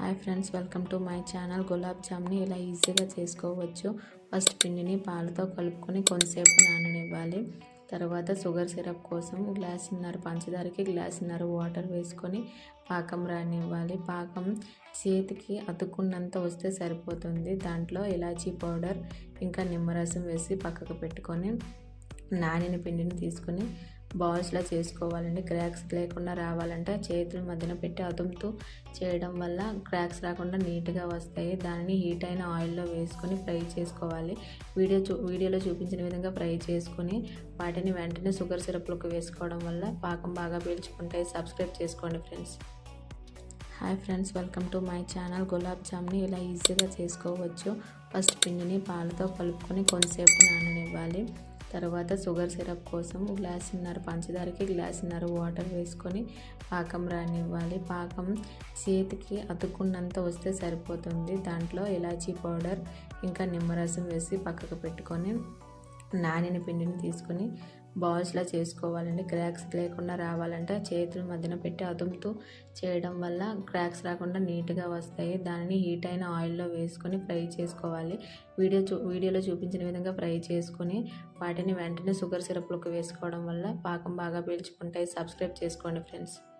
Hi friends welcome to my channel. Gulab జామ్ని ఇలా ఈజీగా చేసుకోవచ్చు. ఫస్ట్ పిండిని పాలతో కలుపుకొని కొంతసేపు నాననివ్వాలి. తర్వాత షుగర్ సిరప్ కోసం గ్లాసున్నర పంచదారకి గ్లాసున్నర వాటర్ వేసుకొని పాకం రానివ్వాలి. పాకం చేతికి అతుక్కున్నంత వస్తే సరిపోతుంది. దాంట్లో ఇలాచీ పౌడర్ ఇంకా నిమ్మరసం వేసి పక్కకు పెట్టుకొని నానిన పిండిని తీసుకొని బాల్స్లా చేసుకోవాలండి. క్రాక్స్ లేకుండా రావాలంటే చేతుల మధ్యన పెట్టి అదుముతూ చేయడం వల్ల క్రాక్స్ రాకుండా నీట్గా వస్తాయి. దానిని హీట్ అయిన ఆయిల్లో వేసుకొని ఫ్రై చేసుకోవాలి. వీడియో చూ వీడియోలో చూపించిన విధంగా ఫ్రై చేసుకొని వాటిని వెంటనే షుగర్ సిరప్లోకి వేసుకోవడం వల్ల పాకం బాగా పీల్చుకుంటాయి. సబ్స్క్రైబ్ చేసుకోండి friends. Hi friends welcome to my channel. Gulab జామ్ని ఇలా ఈజీగా చేసుకోవచ్చు. ఫస్ట్ పిండిని పాలతో కలుపుకొని కొంతసేపు నాననివ్వాలి. తర్వాత షుగర్ సిరప్ కోసం గ్లాసున్నర పంచదారకి గ్లాసున్నర వాటర్ వేసుకొని పాకం రానివ్వాలి. పాకం చేతికి అతుక్కున్నంత వస్తే సరిపోతుంది. దాంట్లో ఇలాచీ పౌడర్ ఇంకా నిమ్మరసం వేసి పక్కకు పెట్టుకొని నానిన పిండిని తీసుకొని బాల్స్లా చేసుకోవాలండి. క్రాక్స్ లేకుండా రావాలంటే చేతుల మధ్యన పెట్టి అదుముతూ చేయడం వల్ల క్రాక్స్ రాకుండా నీట్గా వస్తాయి. దానిని హీట్ అయిన ఆయిల్లో వేసుకొని ఫ్రై చేసుకోవాలి. వీడియో చూ వీడియోలో చూపించిన విధంగా ఫ్రై చేసుకొని వాటిని వెంటనే షుగర్ సిరప్లోకి వేసుకోవడం వల్ల పాకం బాగా పీల్చుకుంటాయి. సబ్స్క్రైబ్ చేసుకోండి ఫ్రెండ్స్.